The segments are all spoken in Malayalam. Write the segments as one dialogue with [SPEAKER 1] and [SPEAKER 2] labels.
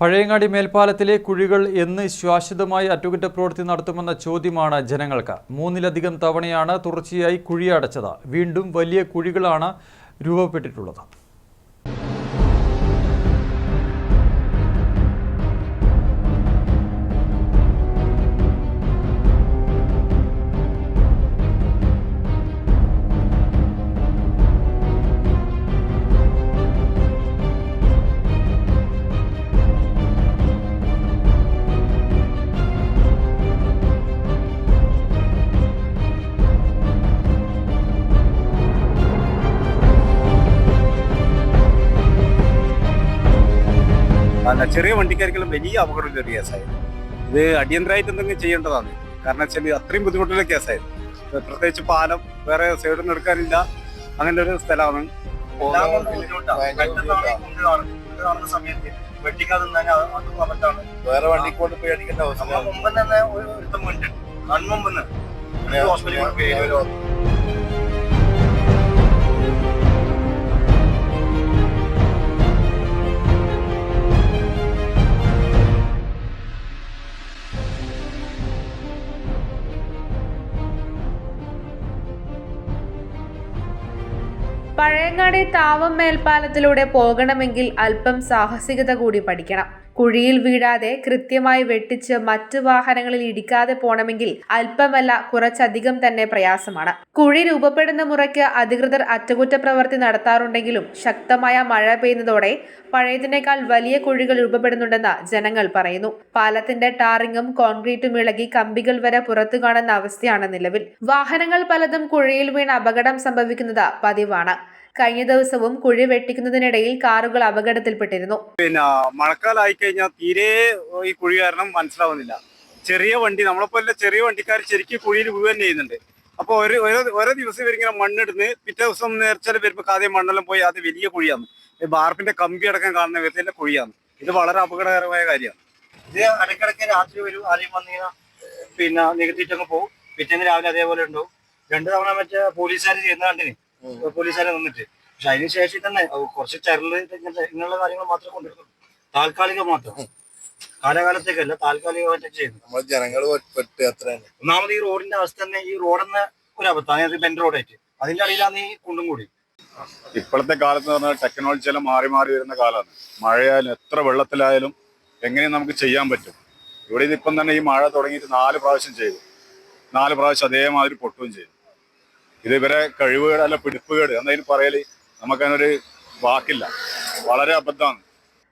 [SPEAKER 1] പഴയങ്ങാടി മേൽപ്പാലത്തിലെ കുഴികൾ എന്ന് ശാശ്വതമായി അറ്റകുറ്റപ്രവൃത്തി നടത്തുമെന്ന ചോദ്യമാണ് ജനങ്ങൾക്ക്. മൂന്നിലധികം തവണയാണ് തുടർച്ചയായി കുഴി അടച്ചത്. വീണ്ടും വലിയ കുഴികളാണ് രൂപപ്പെട്ടിട്ടുള്ളത്.
[SPEAKER 2] അല്ല ചെറിയ വണ്ടിക്കാർക്കെല്ലാം വലിയ അപകടമുള്ള ഒരു കേസായിരുന്നു ഇത് അടിയന്തരമായിട്ട് എന്തെങ്കിലും ചെയ്യേണ്ടതാണ്. കാരണം വെച്ചാൽ അത്രയും ബുദ്ധിമുട്ടുള്ള കേസായിരുന്നു പ്രത്യേകിച്ച് പാലം വേറെ സൈഡൊന്നും എടുക്കാനില്ല. അങ്ങനെ ഒരു സ്ഥലമാണ്.
[SPEAKER 3] വേറെ വണ്ടി കൊണ്ട് പേടിക്കേണ്ട അവസ്ഥ
[SPEAKER 4] തന്നെ ഒരു ഹോസ്പിറ്റലിൽ
[SPEAKER 5] പഴയങ്ങാടി താവം മേൽപ്പാലത്തിലൂടെ പോകണമെങ്കിൽ അല്പം സാഹസികത കൂടി പഠിക്കണം. കുഴിയിൽ വീഴാതെ കൃത്യമായി വെട്ടിച്ച് മറ്റു വാഹനങ്ങളിൽ ഇടിക്കാതെ പോണമെങ്കിൽ അല്പമല്ല കുറച്ചധികം തന്നെ പ്രയാസമാണ്. കുഴി രൂപപ്പെടുന്ന മുറയ്ക്ക് അധികൃതർ അറ്റകുറ്റപ്രവൃത്തി നടത്താറുണ്ടെങ്കിലും ശക്തമായ മഴ പെയ്യുന്നതോടെ പഴയതിനേക്കാൾ വലിയ കുഴികൾ രൂപപ്പെടുന്നുണ്ടെന്ന് ജനങ്ങൾ പറയുന്നു. പാലത്തിന്റെ ടാറിങ്ങും കോൺക്രീറ്റും ഇളകി കമ്പികൾ വരെ പുറത്തു കാണുന്ന അവസ്ഥയാണ് നിലവിൽ. വാഹനങ്ങൾ പലതും കുഴിയിൽ വീണ് അപകടം സംഭവിക്കുന്നത് പതിവാണ്. കഴിഞ്ഞ ദിവസവും കുഴി വെട്ടിക്കുന്നതിനിടയിൽ കാറുകൾ അപകടത്തിൽപ്പെട്ടിരുന്നു.
[SPEAKER 2] പിന്നെ മഴക്കാലമായി കഴിഞ്ഞാൽ തീരെ ഈ കുഴി കാരണം മനസ്സിലാവുന്നില്ല. ചെറിയ വണ്ടി നമ്മളെപ്പോലെ ചെറിയ വണ്ടിക്കാർ ശരിക്കും കുഴിയിൽ വീഴുക തന്നെ ചെയ്യുന്നുണ്ട്. അപ്പോൾ ഒരു ഓരോ ദിവസം ഇവരിങ്ങനെ മണ്ണിടുന്ന് പിറ്റേ ദിവസം നേർച്ചാൽ വരുമ്പോൾ ആദ്യം മണ്ണെല്ലാം പോയി അത് വലിയ കുഴിയാണ്. ബാർപ്പിന്റെ കമ്പി അടക്കം കാണുന്ന വിധത്തിലെ കുഴിയാണ്. ഇത് വളരെ അപകടകരമായ കാര്യമാണ്.
[SPEAKER 4] ഇത് ഇടയ്ക്കിടയ്ക്ക് രാത്രി വരും ആദ്യം വന്നു കഴിഞ്ഞാൽ പിന്നെ നികത്തിയിട്ടങ്ങ് പോകും പിറ്റേന്ന് രാവിലെ അതേപോലെ ഉണ്ടാവും. രണ്ടു തവണ മറ്റേ പോലീസുകാർ ചെയ്യുന്ന കണ്ടിന് പോലീസുകാരെ നിന്നിട്ട്. പക്ഷെ അതിന് ശേഷം തന്നെ കുറച്ച് ചരൽ ഇങ്ങനെയുള്ള കാര്യങ്ങൾ മാത്രമേ കൊണ്ടുവരുന്നുള്ളൂ. താൽക്കാലികം മാത്രം. കാലകാലത്തേക്കല്ല താൽക്കാലികമായിട്ട് ചെയ്യുന്നു.
[SPEAKER 3] നമ്മൾ ജനങ്ങൾ
[SPEAKER 4] ഒന്നാമത് ഈ റോഡിന്റെ അവസ്ഥ തന്നെ ഈ റോഡെന്ന ഒരു അബദ്ധം അതായത് ബെൻഡ് റോഡായിട്ട് അതിന്റെ അടിയിലാണ് ഈ കുണ്ടും കൂടി.
[SPEAKER 6] ഇപ്പോഴത്തെ കാലത്ത് എന്ന് പറഞ്ഞാൽ ടെക്നോളജി എല്ലാം മാറി മാറി വരുന്ന കാലമാണ്. മഴയായാലും എത്ര വെള്ളത്തിലായാലും എങ്ങനെ നമുക്ക് ചെയ്യാൻ പറ്റും. ഇവിടെ ഇതിപ്പം തന്നെ ഈ മഴ തുടങ്ങിയിട്ട് നാല് പ്രാവശ്യം ചെയ്തു. നാല് പ്രാവശ്യം അതേമാതിരി പൊട്ടുകയും ചെയ്തു. ഇത് ഇവരെ കഴിവുകേട് അല്ല പിടിപ്പുകേട് എന്നതിന് പറയൽ നമുക്കതിനൊരു വാക്കില്ല. വളരെ അബദ്ധമാണ്.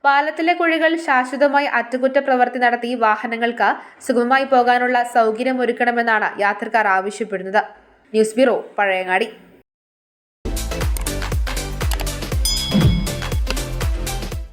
[SPEAKER 5] പാലത്തിലെ കുഴികൾ ശാശ്വതമായി അറ്റകുറ്റ പ്രവൃത്തി നടത്തി വാഹനങ്ങൾക്ക് സുഗമമായി പോകാനുള്ള സൗകര്യം ഒരുക്കണമെന്നാണ് യാത്രക്കാർ ആവശ്യപ്പെടുന്നത്. News bureau Pazhayangadi.